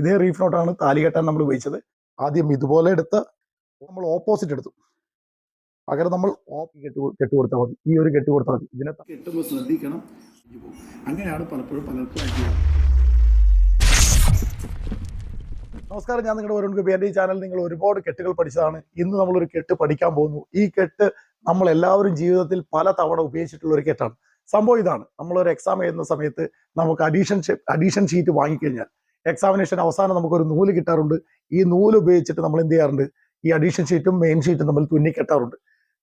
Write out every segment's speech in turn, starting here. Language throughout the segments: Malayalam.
ഇതേ റീഫ് നോട്ടാണ് താലി കെട്ടാൻ നമ്മൾ ഉപയോഗിച്ചത്. ആദ്യം ഇതുപോലെ എടുത്ത് നമ്മൾ ഓപ്പോസിറ്റ് എടുത്തു. പകരം നമ്മൾ ഓപ്പ് കെട്ട് കെട്ട് കൊടുത്താൽ മതി. ഈ ഒരു കെട്ട് കൊടുത്താൽ മതി. ഇതിനെ കെട്ടുമ്പോൾ ശ്രദ്ധിക്കണം. അങ്ങനെയാണ് പലപ്പോഴും പലർക്കും നമസ്കാരം. ഞാൻ നിങ്ങളുടെ വരുൺ ഗുബി എന്റെ ഈ ചാനൽ നിങ്ങൾ ഒരുപാട് കെട്ടുകൾ പഠിച്ചതാണ്. ഇന്ന് നമ്മളൊരു കെട്ട് പഠിക്കാൻ പോകുന്നു. ഈ കെട്ട് നമ്മൾ എല്ലാവരും ജീവിതത്തിൽ പല തവണ ഉപയോഗിച്ചിട്ടുള്ള ഒരു കെട്ടാണ്. സംഭവം ഇതാണ്. നമ്മളൊരു എക്സാം എഴുതുന്ന സമയത്ത് നമുക്ക് അഡീഷൻ അഡീഷൻ ഷീറ്റ് വാങ്ങിക്കഴിഞ്ഞാൽ എക്സാമിനേഷൻ അവസാനം നമുക്കൊരു നൂൽ കിട്ടാറുണ്ട്. ഈ നൂൽ ഉപയോഗിച്ചിട്ട് നമ്മൾ എന്ത് ചെയ്യാറുണ്ട്? ഈ അഡീഷൻ ഷീറ്റും മെയിൻ ഷീറ്റും നമ്മൾ തുന്നി കെട്ടാറുണ്ട്.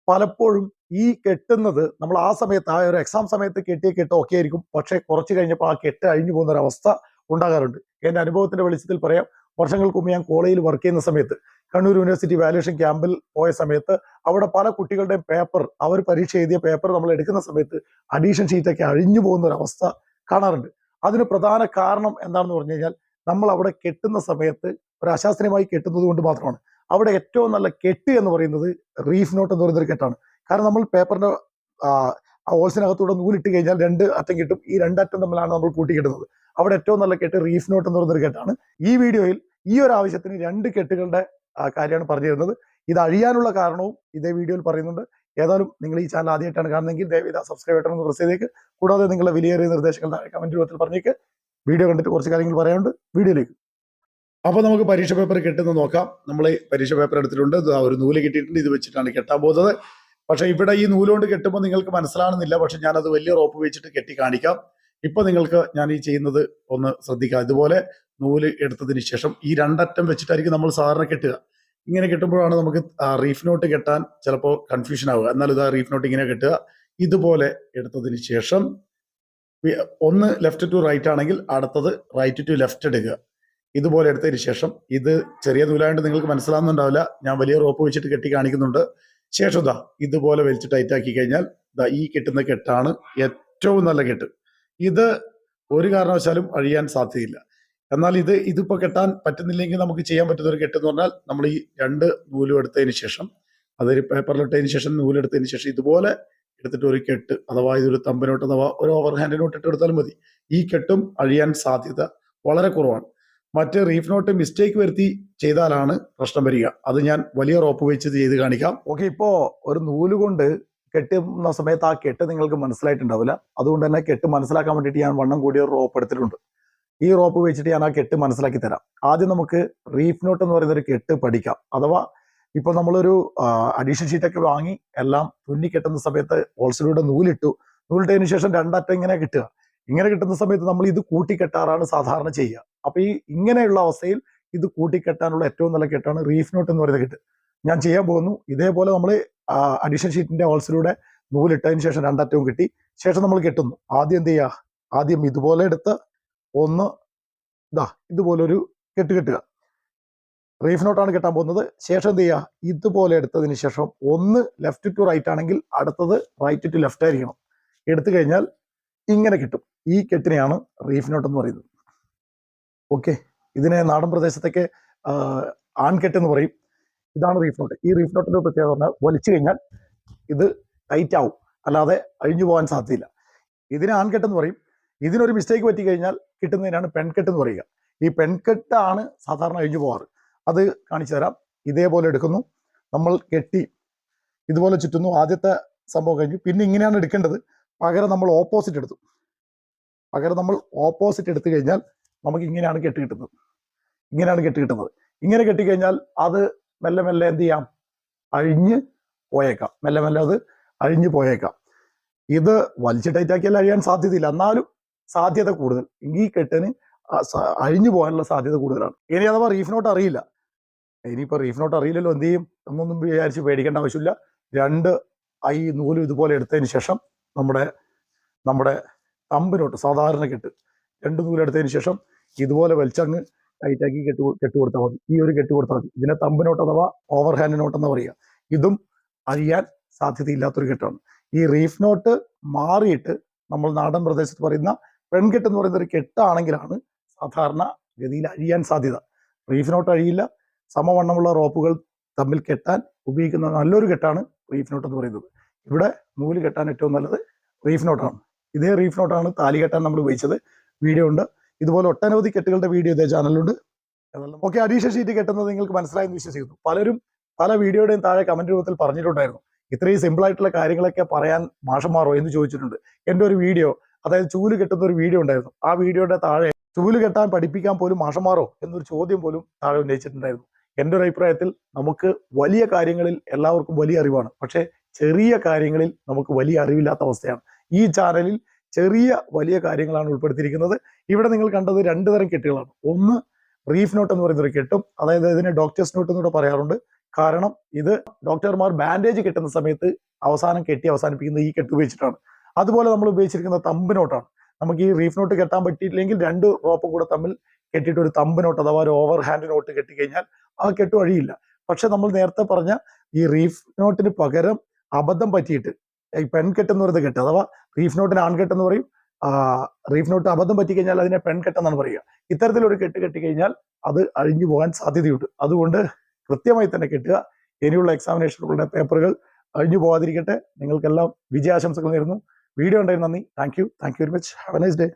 പലപ്പോഴും ഈ കെട്ടുന്നത് നമ്മൾ ആ സമയത്ത് ആ ഒരു എക്സാം സമയത്ത് കെട്ടിയ കെട്ട് ഓക്കെ ആയിരിക്കും. പക്ഷേ കുറച്ച് കഴിഞ്ഞപ്പോൾ ആ കെട്ട് അഴിഞ്ഞു പോകുന്ന ഒരു അവസ്ഥ ഉണ്ടാകാറുണ്ട്. എന്റെ അനുഭവത്തിന്റെ വെളിച്ചത്തിൽ പറയാം. വർഷങ്ങൾക്ക് മുമ്പ് ഞാൻ കോളേജിൽ വർക്ക് ചെയ്യുന്ന സമയത്ത് കണ്ണൂർ യൂണിവേഴ്സിറ്റി വാല്യുവേഷൻ ക്യാമ്പിൽ പോയ സമയത്ത് അവിടെ പല കുട്ടികളുടെയും പേപ്പർ അവർ പരീക്ഷ എഴുതിയ പേപ്പർ നമ്മൾ എടുക്കുന്ന സമയത്ത് അഡീഷൻ ഷീറ്റൊക്കെ അഴിഞ്ഞു പോകുന്ന ഒരു അവസ്ഥ കാണാറുണ്ട്. അതിന് പ്രധാന കാരണം എന്താണെന്ന് പറഞ്ഞു കഴിഞ്ഞാൽ നമ്മൾ അവിടെ കെട്ടുന്ന സമയത്ത് ഒരു അശാസ്ത്രീയമായി കെട്ടുന്നത് കൊണ്ട് മാത്രമാണ്. അവിടെ ഏറ്റവും നല്ല കെട്ട് എന്ന് പറയുന്നത് റീഫ് നോട്ട് എന്ന് പറയുന്ന ഒരു കെട്ടാണ്. കാരണം നമ്മൾ പേപ്പറിന്റെ ഹോൾസിനകത്തൂടെ നൂലിട്ട് കഴിഞ്ഞാൽ രണ്ട് അറ്റം കിട്ടും. ഈ രണ്ടറ്റം തമ്മിലാണ് നമ്മൾ കൂട്ടിക്കിട്ടുന്നത് അവിടെ ഏറ്റവും നല്ല കെട്ട് റീഫ് നോട്ട് എന്ന് പറയുന്നൊരു കെട്ടാണ്. ഈ വീഡിയോയിൽ ഈ ഒരു ആവശ്യത്തിന് രണ്ട് കെട്ടുകളുടെ കാര്യമാണ് പറഞ്ഞു തരുന്നത്. ഇത് അഴിയാനുള്ള കാരണവും ഇതേ വീഡിയോയിൽ പറയുന്നുണ്ട്. ഏതായാലും നിങ്ങൾ ഈ ചാനൽ ആദ്യമായിട്ടാണ് കാണുന്നതെങ്കിൽ ദയവേദ സബ്സ്ക്രൈബ് ബട്ടൺ ഒന്ന് പ്രസ് ചെയ്തേക്ക്. കൂടാതെ നിങ്ങളുടെ വിലയേറിയ നിർദ്ദേശങ്ങൾ കമന്റ് രൂപത്തിൽ പറഞ്ഞേക്ക്. വീഡിയോ കണ്ടിട്ട് കുറച്ച് കാര്യങ്ങൾ പറയാനുണ്ട്. വീഡിയോയിലേക്ക്. അപ്പോൾ നമുക്ക് പരീക്ഷ പേപ്പർ കെട്ടുന്ന നോക്കാം. നമ്മൾ പരീക്ഷ പേപ്പർ എടുത്തിട്ടുണ്ട്. ഒരു നൂൽ കിട്ടിയിട്ടുണ്ട്. ഇത് വെച്ചിട്ടാണ് കെട്ടാൻ പോകുന്നത്. പക്ഷേ ഇവിടെ ഈ നൂലുകൊണ്ട് കെട്ടുമ്പോൾ നിങ്ങൾക്ക് മനസ്സിലാകുന്നില്ല പക്ഷെ ഞാനത് വലിയ റോപ്പ് വെച്ചിട്ട് കെട്ടി കാണിക്കാം. ഇപ്പൊ നിങ്ങൾക്ക് ഞാൻ ഈ ചെയ്യുന്നത് ഒന്ന് ശ്രദ്ധിക്കാം. ഇതുപോലെ നൂൽ എടുത്തതിന് ശേഷം ഈ രണ്ടറ്റം വെച്ചിട്ടായിരിക്കും നമ്മൾ സാധാരണ കെട്ടുക. ഇങ്ങനെ കെട്ടുമ്പോഴാണ് നമുക്ക് റീഫ് നോട്ട് കെട്ടാൻ ചിലപ്പോൾ കൺഫ്യൂഷൻ ആവുക. എന്നാൽ ഇതാ റീഫ് നോട്ട് ഇങ്ങനെ കെട്ടുക. ഇതുപോലെ എടുത്തതിന് ശേഷം ഒന്ന് ലെഫ്റ്റ് ടു റൈറ്റ് ആണെങ്കിൽ അടുത്തത് റൈറ്റ് ടു ലെഫ്റ്റ് എടുക്കുക ഇതുപോലെ എടുത്തതിന് ശേഷം ഇത് ചെറിയ നൂലായതുകൊണ്ട് നിങ്ങൾക്ക് മനസ്സിലാവുന്നുണ്ടാവില്ല. ഞാൻ വലിയ റോപ്പ് വെച്ചിട്ട് കെട്ടി കാണിക്കുന്നുണ്ട്. ശേഷം ഇതാ ഇതുപോലെ വലിച്ച് ടൈറ്റ് ആക്കി കഴിഞ്ഞാൽ ഇതാ ഈ കെട്ടുന്ന കെട്ടാണ് ഏറ്റവും നല്ല കെട്ട്. ഇത് ഒരു കാരണവശാലും അഴിയാൻ സാധ്യതയില്ല. എന്നാൽ ഇത് ഇതിപ്പോ കെട്ടാൻ പറ്റുന്നില്ലെങ്കിൽ നമുക്ക് ചെയ്യാൻ പറ്റുന്ന ഒരു കെട്ട് എന്ന് പറഞ്ഞാൽ നമ്മൾ ഈ രണ്ട് നൂലും എടുത്തതിന് ശേഷം അതൊരു പേപ്പറിലിട്ടതിന് ശേഷം നൂലെടുത്തതിന് ശേഷം ഇതുപോലെ എടുത്തിട്ട് ഒരു കെട്ട് അഥവാ ഇതൊരു തമ്പിനോട്ട് അഥവാ ഒരു ഓവർ ഹാൻഡ് നോട്ട് ഇട്ട് എടുത്താലും മതി. ഈ കെട്ടും അഴിയാൻ സാധ്യത വളരെ കുറവാണ്. മറ്റ് റീഫ് നോട്ട് മിസ്റ്റേക്ക് വരുത്തി ചെയ്താലാണ് പ്രശ്നം വരിക. അത് ഞാൻ വലിയ റോപ്പ് വെച്ച് ചെയ്ത് കാണിക്കാം. ഓക്കെ ഇപ്പോ ഒരു നൂൽ കൊണ്ട് കെട്ടുന്ന സമയത്ത് ആ കെട്ട് നിങ്ങൾക്ക് മനസ്സിലായിട്ടുണ്ടാവില്ല. അതുകൊണ്ട് തന്നെ കെട്ട് മനസ്സിലാക്കാൻ വേണ്ടിയിട്ട് ഞാൻ വണ്ണം കൂടിയ ഒരു റോപ്പ് എടുത്തിട്ടുണ്ട്. ഈ റോപ്പ് വെച്ചിട്ട് ഞാൻ ആ കെട്ട് മനസ്സിലാക്കി തരാം. ആദ്യം നമുക്ക് റീഫ് നോട്ട് എന്ന് പറയുന്ന ഒരു കെട്ട് പഠിക്കാം. അഥവാ ഇപ്പൊ നമ്മളൊരു അഡീഷൻ ഷീറ്റൊക്കെ വാങ്ങി എല്ലാം തുന്നി കെട്ടുന്ന സമയത്ത് ഹോൾസെയിലൂടെ നൂലിട്ടു. നൂലിട്ടതിന് ശേഷം രണ്ടറ്റം ഇങ്ങനെ കിട്ടുക. ഇങ്ങനെ കിട്ടുന്ന സമയത്ത് നമ്മൾ ഇത് കൂട്ടിക്കെട്ടാറാണ് സാധാരണ ചെയ്യുക. അപ്പൊ ഈ ഇങ്ങനെയുള്ള അവസ്ഥയിൽ ഇത് കൂട്ടിക്കെട്ടാനുള്ള ഏറ്റവും നല്ല കെട്ടാണ് റീഫ് നോട്ട് എന്ന് പറയുന്ന കെട്ട്. ഞാൻ ചെയ്യാൻ പോകുന്നു. ഇതേപോലെ നമ്മൾ അഡീഷൻ ഷീറ്റിന്റെ ഹോൾസിലൂടെ നൂലിട്ടതിന് ശേഷം രണ്ടറ്റവും കിട്ടി. ശേഷം നമ്മൾ കെട്ടുന്നു. ആദ്യം എന്ത് ചെയ്യുക? ആദ്യം ഇതുപോലെ എടുത്ത് ഒന്ന് ഇതാ ഇതുപോലൊരു കെട്ട് കെട്ടുക. റീഫ് നോട്ടാണ് കിട്ടാൻ പോകുന്നത്. ശേഷം എന്ത് ചെയ്യുക? ഇതുപോലെ എടുത്തതിന് ശേഷം ഒന്ന് ലെഫ്റ്റ് ടു റൈറ്റ് ആണെങ്കിൽ അടുത്തത് റൈറ്റ് ടു ലെഫ്റ്റ് ആയിരിക്കണം. എടുത്തു കഴിഞ്ഞാൽ ഇങ്ങനെ കിട്ടും. ഈ കെട്ടിനെയാണ് റീഫ് നോട്ട് എന്ന് പറയുന്നത്. ഓക്കെ? ഇതിനെ നാടൻ പ്രദേശത്തൊക്കെ ആൺകെട്ട് എന്ന് പറയും. ഇതാണ് റീഫ് നോട്ട്. ഈ റീഫ് നോട്ടിന്റെ പ്രത്യേകത പറഞ്ഞാൽ വലിച്ചു കഴിഞ്ഞാൽ ഇത് ടൈറ്റ് ആവും. അല്ലാതെ അഴിഞ്ഞു പോകാൻ സാധ്യതയില്ല. ഇതിനെ ആൺകെട്ട് എന്ന് പറയും. ഇതിനൊരു മിസ്റ്റേക്ക് പറ്റി കഴിഞ്ഞാൽ കിട്ടുന്നതിനാണ് പെൺകെട്ട് എന്ന് പറയുക. ഈ പെൺകെട്ടാണ് സാധാരണ അഴിഞ്ഞു പോകാറ്. അത് കാണിച്ചു തരാം. ഇതേപോലെ എടുക്കുന്നു. നമ്മൾ കെട്ടി ഇതുപോലെ ചുറ്റുന്നു. ആദ്യത്തെ സംഭവം കഴിഞ്ഞു. പിന്നെ ഇങ്ങനെയാണ് എടുക്കേണ്ടത്. പകരം നമ്മൾ ഓപ്പോസിറ്റ് എടുത്തു. പകരം നമ്മൾ ഓപ്പോസിറ്റ് എടുത്തു കഴിഞ്ഞാൽ നമുക്ക് ഇങ്ങനെയാണ് കെട്ടി കിട്ടുന്നത്. ഇങ്ങനെയാണ് കെട്ടി കിട്ടുന്നത്. ഇങ്ങനെ കെട്ടിക്കഴിഞ്ഞാൽ അത് മെല്ലെ മെല്ലെ എന്ത് ചെയ്യാം? അഴിഞ്ഞ് പോയേക്കാം. മെല്ലെ മെല്ലെ അത് അഴിഞ്ഞു പോയേക്കാം. ഇത് വലിച്ച് ടൈറ്റാക്കിയാൽ അഴിയാൻ സാധ്യതയില്ല. എന്നാലും സാധ്യത കൂടുതൽ. ഈ കെട്ടിന് അഴിഞ്ഞു പോകാനുള്ള സാധ്യത കൂടുതലാണ്. ഇനി അഥവാ റീഫ് നോട്ട് അറിയില്ല. ഇനിയിപ്പോൾ റീഫ് നോട്ട് അറിയില്ലല്ലോ എന്ത് ചെയ്യും എന്നൊന്നും വിചാരിച്ച് പേടിക്കേണ്ട ആവശ്യമില്ല. രണ്ട് ഐ നൂലും ഇതുപോലെ എടുത്തതിന് ശേഷം നമ്മുടെ നമ്മുടെ തമ്പിനോട്ട് സാധാരണ കെട്ട് രണ്ട് നൂലെടുത്തതിന് ശേഷം ഇതുപോലെ വലിച്ചങ്ങ് ടൈറ്റാക്കി കെട്ട് കെട്ട് കൊടുത്താൽ മതി. ഈ ഒരു കെട്ട് കൊടുത്താൽ മതി. ഇതിനെ തമ്പിനോട്ട് അഥവാ ഓവർ ഹാൻഡ് നോട്ട് എന്ന് പറയുക. ഇതും അറിയാൻ സാധ്യതയില്ലാത്തൊരു കെട്ടാണ്. ഈ റീഫ് നോട്ട് മാറിയിട്ട് നമ്മൾ നാടൻ പ്രദേശത്ത് പറയുന്ന പെൺകെട്ട് എന്ന് പറയുന്ന ഒരു കെട്ടാണെങ്കിലാണ് സാധാരണ ഗതിയിൽ അഴിയാൻ സാധ്യത. റീഫ് നോട്ട് അഴിയില്ല സമവണ്ണമുള്ള റോപ്പുകൾ തമ്മിൽ കെട്ടാൻ ഉപയോഗിക്കുന്ന നല്ലൊരു കെട്ടാണ് റീഫ് നോട്ട് എന്ന് പറയുന്നത്. ഇവിടെ നൂൽ കെട്ടാൻ ഏറ്റവും നല്ലത് റീഫ് നോട്ടാണ്. ഇതേ റീഫ് നോട്ടാണ് താലി കെട്ടാൻ നമ്മൾ ഉപയോഗിച്ചത്. വീഡിയോ ഉണ്ട്. ഇതുപോലെ ഒട്ടനവധി കെട്ടുകളുടെ വീഡിയോ ഇതേ ചാനലുണ്ട് ഓക്കെ അഡീഷണൽ ഷീറ്റ് കെട്ടുന്നത് നിങ്ങൾക്ക് മനസ്സിലായെന്ന് വിശ്വസിക്കുന്നു. പലരും പല വീഡിയോയുടെയും താഴെ കമന്റ് രൂപത്തിൽ പറഞ്ഞിട്ടുണ്ടായിരുന്നു. ഇത്രയും സിമ്പിൾ ആയിട്ടുള്ള കാര്യങ്ങളൊക്കെ പറയാൻ മാഷന്മാറോ എന്ന് ചോദിച്ചിട്ടുണ്ട്. എന്റെ ഒരു വീഡിയോ അതായത് ചൂൽ കെട്ടുന്ന ഒരു വീഡിയോ ഉണ്ടായിരുന്നു. ആ വീഡിയോയുടെ താഴെ ചൂൽ കെട്ടാൻ പഠിപ്പിക്കാൻ പോലും മാഷന്മാറോ എന്നൊരു ചോദ്യം പോലും താഴെ ഉന്നയിച്ചിട്ടുണ്ടായിരുന്നു. എന്റെ ഒരു അഭിപ്രായത്തിൽ നമുക്ക് വലിയ കാര്യങ്ങളിൽ എല്ലാവർക്കും വലിയ അറിവാണ്. പക്ഷേ ചെറിയ കാര്യങ്ങളിൽ നമുക്ക് വലിയ അറിവില്ലാത്ത അവസ്ഥയാണ്. ഈ ചാനലിൽ ചെറിയ വലിയ കാര്യങ്ങളാണ് ഉൾപ്പെടുത്തിയിരിക്കുന്നത്. ഇവിടെ നിങ്ങൾ കണ്ടത് രണ്ട് തരം കെട്ടുകളാണ്. ഒന്ന് റീഫ് നോട്ട് എന്ന് പറയുന്ന ഒരു കെട്ടും. അതായത് ഇതിനെ ഡോക്ടേഴ്സ് നോട്ട് എന്നൂടെ പറയാറുണ്ട്. കാരണം ഇത് ഡോക്ടർമാർ ബാൻഡേജ് കെട്ടുന്ന സമയത്ത് അവസാനം കെട്ടി അവസാനിപ്പിക്കുന്ന ഈ കെട്ട് ഉപയോഗിച്ചിട്ടാണ്. അതുപോലെ നമ്മൾ ഉപയോഗിച്ചിരിക്കുന്ന തമ്പ് നോട്ടാണ്. നമുക്ക് ഈ റീഫ് നോട്ട് കെട്ടാൻ പറ്റിയിട്ടില്ലെങ്കിൽ രണ്ട് റോപ്പും കൂടെ തമ്മിൽ കെട്ടിയിട്ട് ഒരു തമ്പ് നോട്ട് അഥവാ ഒരു ഓവർ ഹാൻഡ് നോട്ട് കെട്ടിക്കഴിഞ്ഞാൽ ആ കെട്ട് വഴിയില്ല. പക്ഷെ നമ്മൾ നേരത്തെ പറഞ്ഞ ഈ റീഫ് നോട്ടിന് പകരം അബദ്ധം പറ്റിയിട്ട് ഈ പെൺകെട്ട് എന്ന് പറയുന്നത് കെട്ട് അഥവാ റീഫ് നോട്ടിന് ആൺകെട്ട് എന്ന് പറയും റീഫ് നോട്ട് അബദ്ധം പറ്റിക്കഴിഞ്ഞാൽ അതിനെ പെൺകെട്ട് എന്നാണ് പറയുക. ഇത്തരത്തിലൊരു കെട്ട് കെട്ടിക്കഴിഞ്ഞാൽ അത് അഴിഞ്ഞു പോകാൻ സാധ്യതയുണ്ട്. അതുകൊണ്ട് കൃത്യമായി തന്നെ കെട്ടുക. ഇനിയുള്ള എക്സാമിനേഷനുകളുടെ പേപ്പറുകൾ അഴിഞ്ഞു പോകാതിരിക്കട്ടെ. നിങ്ങൾക്കെല്ലാം വിജയാശംസകൾ നേരുന്നു. വീഡിയോ ഉണ്ടായിരുന്നു നന്ദി. Thank you thank you very much have a nice day